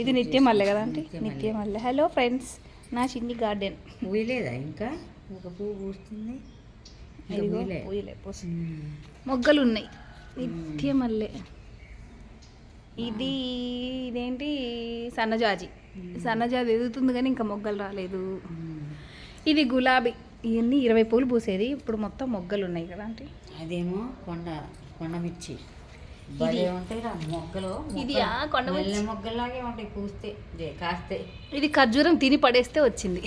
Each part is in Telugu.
ఇది నిత్య మల్లె కదా అంటే నిత్య మల్లె హలో ఫ్రెండ్స్ నా చిన్ని గార్డెన్ పూయలేదా ఇంకా? ఒక పువ్వు పూస్తుంది. పూయలే. మొగ్గలు ఉన్నాయి నిత్య మల్లె ఇది ఇదేంటి? సన్నజాజి. సన్నజాజి ఎదుగుతుంది కానీ ఇంకా మొగ్గలు రాలేదు. ఇది గులాబీ. ఇవన్నీ ఇరవై పూలు పూసేది. ఇప్పుడు మొత్తం మొగ్గలు ఉన్నాయి కదా అంటే అదేమో కొండ కొండ మిర్చి. ఇది కొండ మొగ్గలాగే ఉంటాయి పూస్తే కాస్తే. ఇది ఖర్జూరం తిని పడేస్తే వచ్చింది.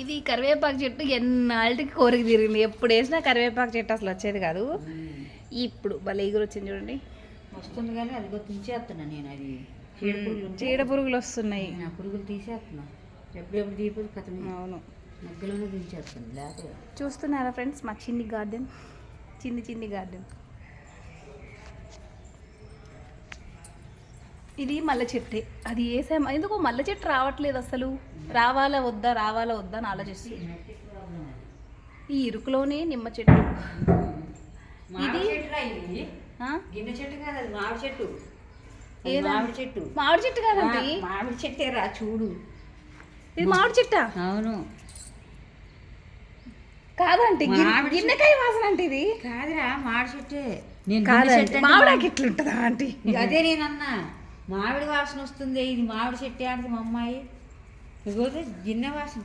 ఇది కరివేపాకు చెట్టు ఎన్నాళ్ళకి కోరిక తిరిగింది ఎప్పుడు వేసినా కరివేపాకు చెట్టు అసలు వచ్చేది కాదు. ఇప్పుడు భలే ఎగురు వచ్చింది చూడండి. వస్తుంది కానీ అది తీసేస్తున్నా నేను అది. చీడ పురుగులు వస్తున్నాయి. ఆ పురుగులు తీసేస్తున్నా. ఎప్పుడెప్పుడు తీయపోతే కథమే అవును. మొగ్గలోనే దించేస్తుంది లేకపోతే. చూస్తున్నారా ఫ్రెండ్స్ మా చిన్ని గార్డెన్? చిన్ని చిన్ని గార్డెన్. ఇది మల్లె చెట్టే. అది వేసాం ఎందుకో మల్లె చెట్టు రావట్లేదు అసలు? రావాలా వద్దా రావాలా వద్దా అని ఆలోచిస్తుంది. ఈ ఇరుకులోనే నిమ్మ చెట్టు. ఇది ఆ? గిన్నె చెట్టు కాదు అది మామిడి చెట్టు? మామిడి చెట్టు. మామిడి చెట్టు కాదండి. మామిడి చెట్టే రా చూడు. ఇది మామిడి చెట్టా? అవును. కాదంటే గిన్నెకాయ వాసన అంటే ఇది కాదురా మామిడి చెట్టే నేను అంటే మామిడాకి ఎట్లుంటుందా ఆంటీ అదే నేనన్నా మామిడి వాసన వస్తుంది ఇది మామిడి చెట్టే అంటే మా అమ్మాయి ఇదిగోతే గిన్నె వాసన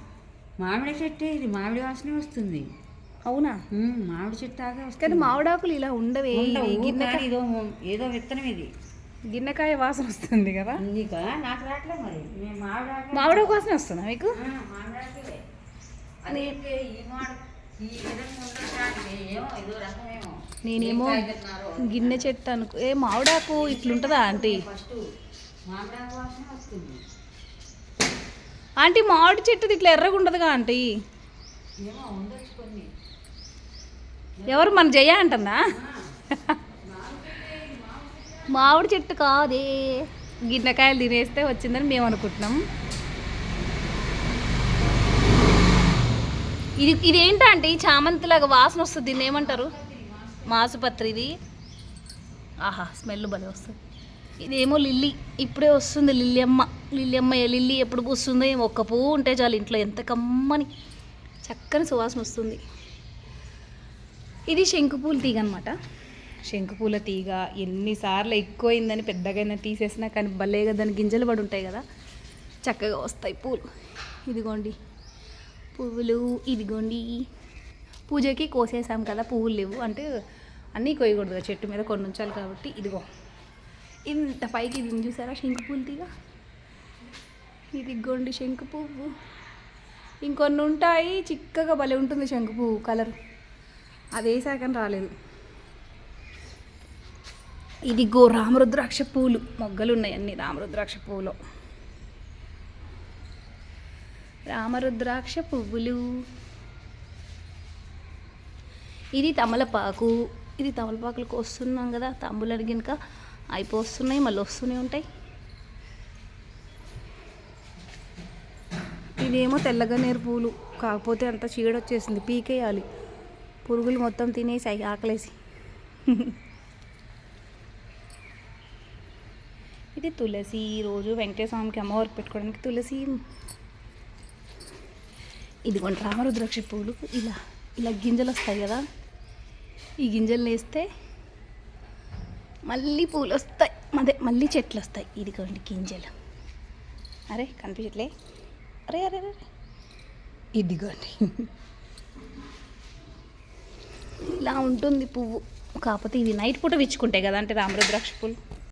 మామిడి చెట్టే ఇది మామిడి వాసనే వస్తుంది అవునా మామిడి చెట్టు ఆగే కానీ వస్తుంది మామిడాకులు ఇలా ఉండవే గిన్నెకాయ కానీ ఇదో ఏదో విత్తనం ఇది గిన్నెకాయ వాసన వస్తుంది కదా నీకా నాకు రావట్లే మరి మేము మామిడి ఆకు- మామిడాకు వాసన వస్తుందా మీకు. అదేంటి ఈ మామిడి నేనేమో. గిన్నె చెట్టు అనుకో ఏ మామిడాకు ఇట్లుంటుందా ఆంటీ? ఆంటీ మామిడి చెట్టుది ఇట్లా ఎర్రగా ఉండదుగా ఆంటీ? ఎవరు? మన జయ అంటుందా? మామిడి చెట్టు కాదే. గిన్నెకాయలు తినేస్తే వచ్చిందని మేము అనుకుంటున్నాం. ఇది ఇది ఏంటంటే చామంతిలాగా వాసన వస్తుంది దీన్ని ఏమంటారు? మాసుపత్రి ఇది ఆహా స్మెల్ భలే వస్తుంది. ఇదేమో లిల్లీ ఇప్పుడే వస్తుంది లిల్లీ అమ్మ లిల్లీ అమ్మ ఏ లిల్లీ ఎప్పుడు పూస్తుంది ఒక్క పువ్వు ఉంటే చాలు ఇంట్లో ఎంత కమ్మని. చక్కని సువాసన వస్తుంది. ఇది శంకుపూల తీగ అనమాట శంకుపూల తీగ ఎన్నిసార్లు ఎక్కువైందని పెద్దగా తీసేసినా కానీ భలేగా దాని గింజలు పడి ఉంటాయి కదా. చక్కగా వస్తాయి పూలు. ఇదిగోండి. పువ్వులు ఇదిగోండి. పూజకి కోసేసాం కదా పువ్వులు లేవు. అంటే అన్నీ కోయకూడదు చెట్టు మీద కొన్ని ఉంచాలి కాబట్టి. ఇదిగో. ఇంత పైకి ఇది చూసారా శంకు పూలు తీగ? ఇదిగోండి శంకు పువ్వు. ఇంకొన్ని ఉంటాయి చిక్కగా భలే ఉంటుంది శంకు పువ్వు కలర్. అది వేసాకని రాలేదు. ఇదిగో రామరుద్రాక్ష పూలు మొగ్గలు ఉన్నాయి అన్ని రామరుద్రాక్ష పువ్వులో. రామరుద్రాక్ష పువ్వులు. ఇది తమలపాకు. ఇది తమలపాకులకు వస్తున్నాం కదా తాంబూలు అడిగినక అయిపోస్తున్నాయి మళ్ళీ వస్తూనే ఉంటాయి. ఇదేమో తెల్లగన్నేరు పూలు. కాకపోతే అంత చీడ వచ్చేసింది. పీకేయాలి. పురుగులు మొత్తం తినేసాయి ఆకలేసి. ఇది తులసి. రోజు వెంకటేశ్వర స్వామికి అమ్మవారికి పెట్టుకోవడానికి తులసి. ఇదిగోండి రామరుద్రాక్ష పూలు. ఇలా ఇలా గింజలు వస్తాయి కదా. ఈ గింజలు వేస్తే మళ్ళీ పూలు వస్తాయి. అదే మళ్ళీ చెట్లు వస్తాయి. ఇదిగోండి గింజలు. అరే కనిపించట్లే. అరే అరే అరే. ఇదిగోండి. ఇలా ఉంటుంది పువ్వు. కాకపోతే ఇవి నైట్ పూట విచ్చుకుంటాయి కదా అంటే రామరుద్రాక్ష పూలు.